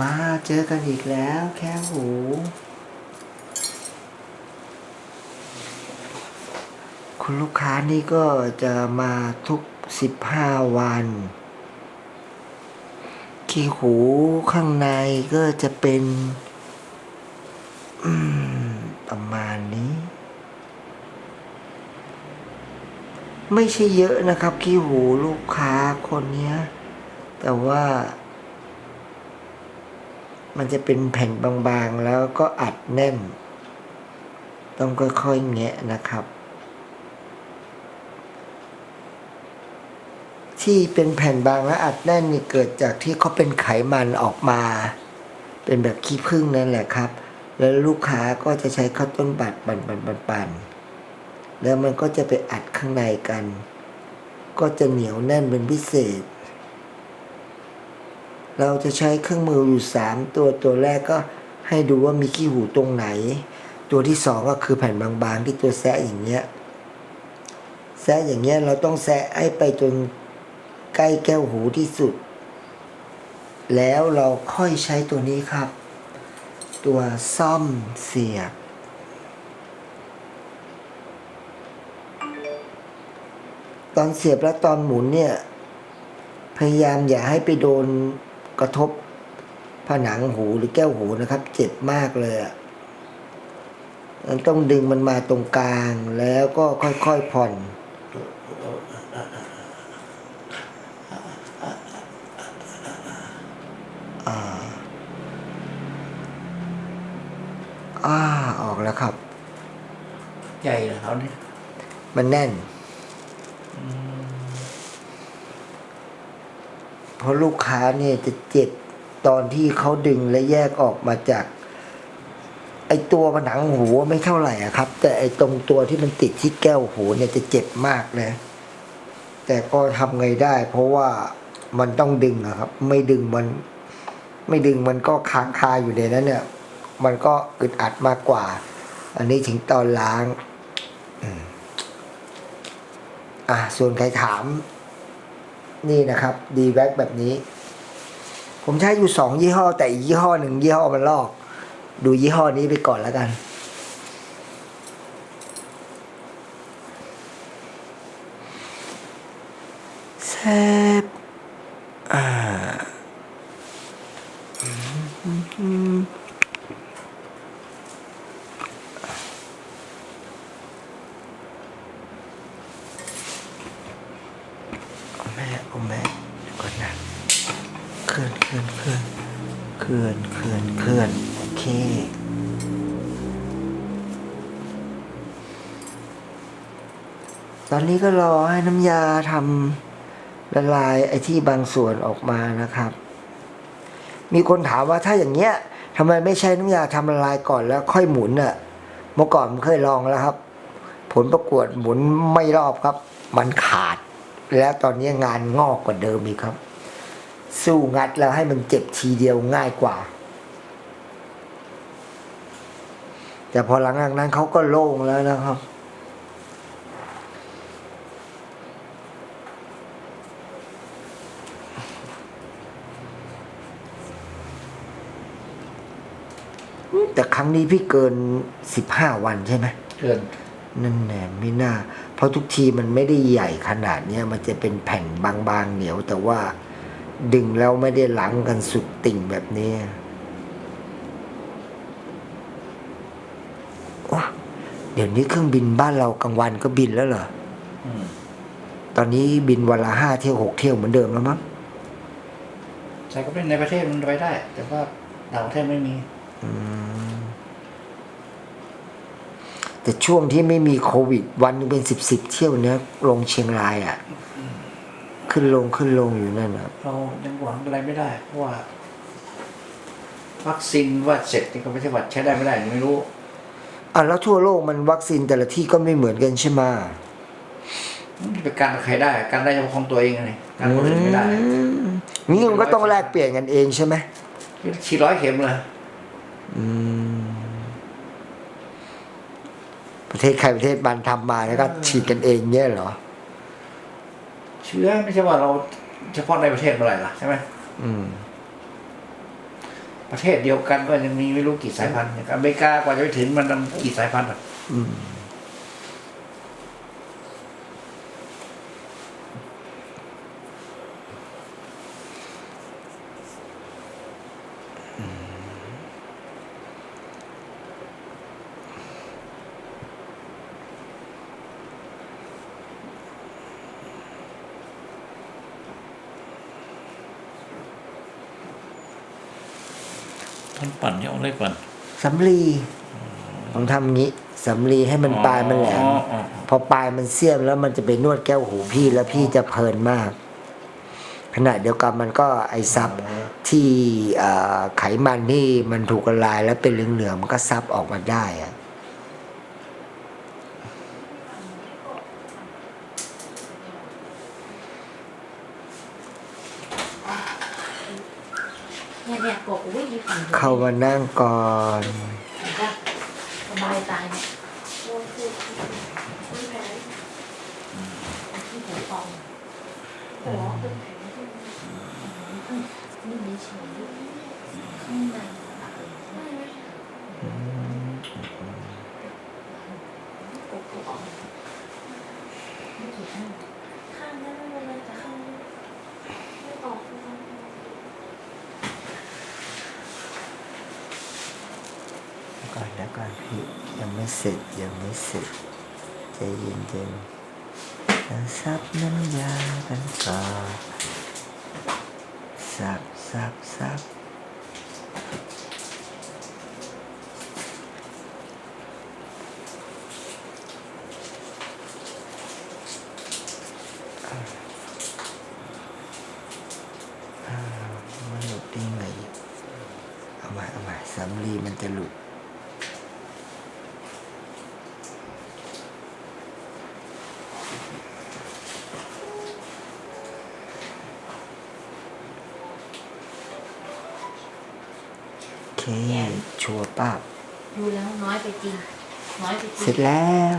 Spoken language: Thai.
มาเจอกันอีกแล้วแค่หู คุณลูกค้านี่ก็จะมาทุกสิบห้าวันขี้หูข้างในก็จะเป็นประมาณนี้ ไม่ใช่เยอะนะครับขี้หูลูกค้าคนเนี้ยแต่ว่า มันจะเป็นแผ่นบางๆ แล้วก็อัดแน่น ต้องค่อยๆแงะนะครับ ที่เป็นแผ่นบางและอัดแน่นนี่เกิดจากที่เขาเป็นไขมันออกมา เป็นแบบขี้ผึ้งนั่นแหละครับ แล้วลูกค้าก็จะใช้ข้าวต้นบัตรปั่นปั่นปั่นปั่นแล้วมันก็จะไปอัดข้างในกัน ก็จะเหนียวแน่นเป็นพิเศษ เราจะใช้เครื่องมืออยู่สามตัวตัวแรกก็ให้ดูว่ามีขี้หูตรงไหน ตัวที่สองก็คือแผ่นบางๆที่ตัวแซะอย่างเงี้ยแซะอย่างเงี้ยเราต้องแซะให้ไปจนใกล้แก้วหูที่สุด แล้วเราค่อยใช้ตัวนี้ครับ ตัวซ่อมเสียบตอนเสียบและตอนหมุนเนี่ย พยายามอย่าให้ไปโดน กระทบผนังหูหรือแก้วหูนะครับ เจ็บมากเลยอะ่ะมันต้องดึงมันมาตรงกลางแล้วก็ค่อยๆผ่อน อ่า อ่า ออกแล้วครับ ใหญ่เหรอเขาเนี่ยมันแน่น เพ ราะลูกค้าเนี่ยจะเจ็บตอนที่เขาดึงและแยกออกมาจาก ไอตัวผนังหูไม่เท่าไหร่อะครับ แต่ไอตรงตัวที่มันติดที่แก้วหูเนี่ยจะเจ็บมากเลย แต่ก็ทำไงได้ เพราะว่ามันต้องดึงอะครับ ไม่ดึงมัน ไม่ดึงมันก็ค้างคาอยู่ในนั้นเนี่ย มันก็อึดอัดมากกว่า อันนี้ถึงตอนล้างอะส่วนใครถาม นี่นะครับดีแว็กแบบนี้ ผมใช้อยู่สองยี่ห้อ แต่อีกยี่ห้อหนึ่งยี่ห้อมันลอก ดูยี่ห้อนี้ไปก่อนแล้วกันแซบอ่าแม่เอาแม่เดี๋ยวก่อนนะเคลื่ อนเคลื่อนเคลื่อนเคลื่อนเคลื่อนเคลื่อนโอเคตอนนี้ก็รอให้น้ำยาทำละลายไอ้ที่บางส่วนออกมานะครับ มีคนถามว่าถ้าอย่างเงี้ยทำไมไม่ใช้น้ำยาทำละลายก่อนแล้วค่อยหมุนน่ะเมื่อก่อนผมเคยลองแล้วครับ ผลประกวดหมุนไม่รอบครับ มันขาด แล้วตอนนี้งานงอกกว่าเดิมอีกครับ สู้งัดแล้วให้มันเจ็บทีเดียวง่ายกว่า แต่พอหลังจากนั้นเขาก็โล่งแล้วนะครับแต่ครั้งนี้พี่เกินสิบห้าวันใช่ไหมเกินนั่นแน่ไม่น่า เพราะทุกทีมันไม่ได้ใหญ่ขนาดเนี้ยมันจะเป็นแผ่นบางๆเหนียวแต่ว่า ดึงแล้วไม่ได้หลังกันสุดติ่งแบบนี้ว้าเดี๋ยวนี้เครื่องบินบ้านเรากลางวันก็บินแล้วเหรออืมตอนนี้บินวันละห้าเที่ยวหกเที่ยวเหมือนเดิมแล้วมั้งใช่ก็เป็นในประเทศมันไปได้ แต่ว่าต่างประเทศไม่มีอืมแต่ช่วงที่ไม่มีโควิด วันหนึงเป็นสิบสิบเที่ยวเนี้ยลงเชียงรายอะ่ะ ขึ้นลงขึ้นลงอยู่นั่นนะเรายังหวังอะไรไม่ได้ เพราะว่า วัคซีนว่าเสร็จนี่ก็ไม่ใช่ว่าใช้ได้ไม่ได้ไม่รู้อะแล้วทั่วโลกมันวัคซีนแต่ละที่ก็ไม่เหมือนกันใช่ไหมมันจะไปการกับใครได้ การได้เฉพาะของตัวเองไงการคนอื่นไม่ได้อืมนี่มันก็ต้องแลกเปลี่ยนกันเองใช่ไหมฉีดร้อยเข็มเลยอืมประเทศใครประเทศมันทำมาแล้วก็ฉีดกันเองเงี้ยเหรอ เชื้อไม่ใช่ว่าเราเฉพาะในประเทศเมื่อไหร่ล่ะใช่ไหมอืม ประเทศเดียวกันก็ยังมีไม่รู้กี่สายพันธุ์อย่างอเมริกากว่าจะไปถึงมันกี่สายพันธุ์อะอืม ท่านปั่นเนี่ยเอาอะไรปั่นสำลีผมทำงี้สำลีให้มันปลายมันแหลมอ๋ออ๋อพอปลายมันเสี้ยมแล้วมันจะไปนวดแก้วหูพี่แล้วพี่จะเพลินมาก ขณะเดียวกันมันก็ไอซับที่เอ่อไขมันที่มันถูกละลายแล้วเป็นเหลืองๆมันก็ซับออกมาได้อะ เนี่ยเนี่ยกบอุ้ยมีฝั่งดียวเข้ามานั่งก่อน เห็นปะสบายตายเนี่ยที่หัวฟองนี่มีเฉยข้างในกบก็ออกไม่กี่ข้างข้างนั้นไม่เป็นไรแต่ข้างนี้ไม่ออก ก่อนแล้วก่อนพี่ยังไม่เสร็จยังไม่เสร็จใจเย็นๆเราซับน้ำยากันก่อนซับซับซับมันหลุดได้ไงเอาม่เอาม่สำลีมันจะหลุด ชัวร์ป้าบดูแล้วน้อยไปจริงน้อยไปจเสริร็งจแล้ว